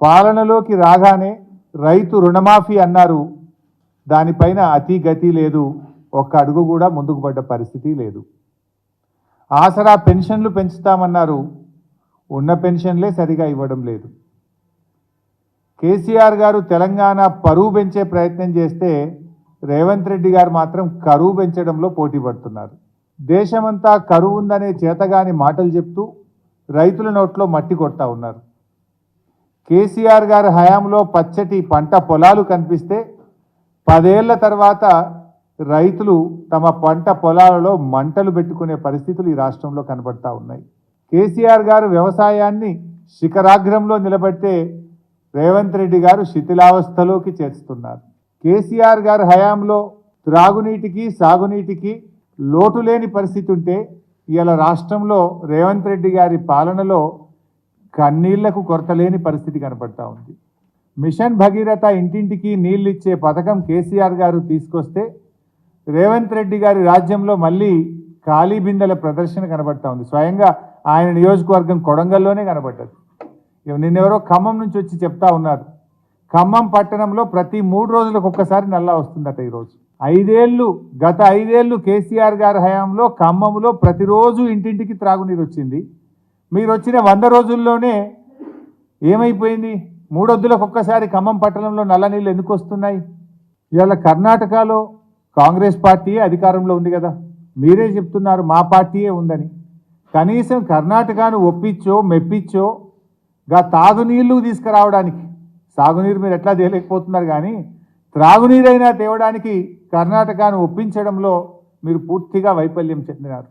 పాలనలోకి రాగానే రైతు రుణమాఫీ అన్నారు. దానిపైన అతి గతి లేదు. ఒక్క అడుగు కూడా ముందుకు పడ్డ పరిస్థితి లేదు. ఆసరా పెన్షన్లు పెంచుతామన్నారు. ఉన్న పెన్షన్లే సరిగా ఇవ్వడం లేదు. కేసీఆర్ గారు తెలంగాణ పరువు పెంచే ప్రయత్నం చేస్తే రేవంత్ రెడ్డి గారు మాత్రం కరువు పెంచడంలో పోటీ పడుతున్నారు. దేశమంతా కరువు ఉందనే చేతగాని మాటలు చెప్తూ రైతుల నోట్లో మట్టి కొడతా ఉన్నారు. కేసీఆర్ గారి హయాంలో పచ్చటి పంట పొలాలు కనిపిస్తే పదేళ్ళ తర్వాత రైతులు తమ పంట పొలాలలో మంటలు పెట్టుకునే పరిస్థితులు ఈ రాష్ట్రంలో కనబడతా ఉన్నాయి. కేసీఆర్ గారు వ్యవసాయాన్ని శిఖరాగ్రంలో నిలబెడితే రేవంత్ రెడ్డి గారు శిథిలావస్థలోకి చేర్చుతున్నారు కేసీఆర్ గారి హయాంలో త్రాగునీటికి సాగునీటికి లోటు లేని పరిస్థితి ఉంటే ఇవాళ రాష్ట్రంలో రేవంత్ రెడ్డి గారి పాలనలో కన్నీళ్ళకు కొరత లేని పరిస్థితి కనపడతా ఉంది. మిషన్ భగీరథ ఇంటింటికి నీళ్ళు ఇచ్చే పథకం కేసీఆర్ గారు తీసుకొస్తే రేవంత్ రెడ్డి గారి రాజ్యంలో మళ్ళీ ఖాళీ బిందెల ప్రదర్శన కనబడతా ఉంది. స్వయంగా ఆయన నియోజకవర్గం కొడంగల్లోనే కనబడ్డది. నిన్నెవరో ఖమ్మం నుంచి వచ్చి చెప్తా ఉన్నారు. ఖమ్మం పట్టణంలో ప్రతి మూడు రోజులకు ఒక్కసారి నల్లా వస్తుందట ఈరోజు. ఐదేళ్ళు గత ఐదేళ్ళు కేసీఆర్ గారి హయాంలో ఖమ్మంలో ప్రతిరోజు ఇంటింటికి త్రాగునీరు వచ్చింది. మీరు వచ్చిన వంద రోజుల్లోనే ఏమైపోయింది? మూడొద్దులకు ఒక్కసారి ఖమ్మం పట్టణంలో నల్ల నీళ్ళు ఎందుకు వస్తున్నాయి? ఇవాళ కర్ణాటకలో కాంగ్రెస్ పార్టీయే అధికారంలో ఉంది కదా. మీరే చెప్తున్నారు మా పార్టీయే ఉందని. కనీసం కర్ణాటకను ఒప్పించో మెప్పించో గా తాగునీళ్ళు తీసుకురావడానికి. సాగునీరు మీరు ఎట్లా తేలేకపోతున్నారు కానీ త్రాగునీరైనా తేవడానికి కర్ణాటకను ఒప్పించడంలో మీరు పూర్తిగా వైఫల్యం చెందినారు.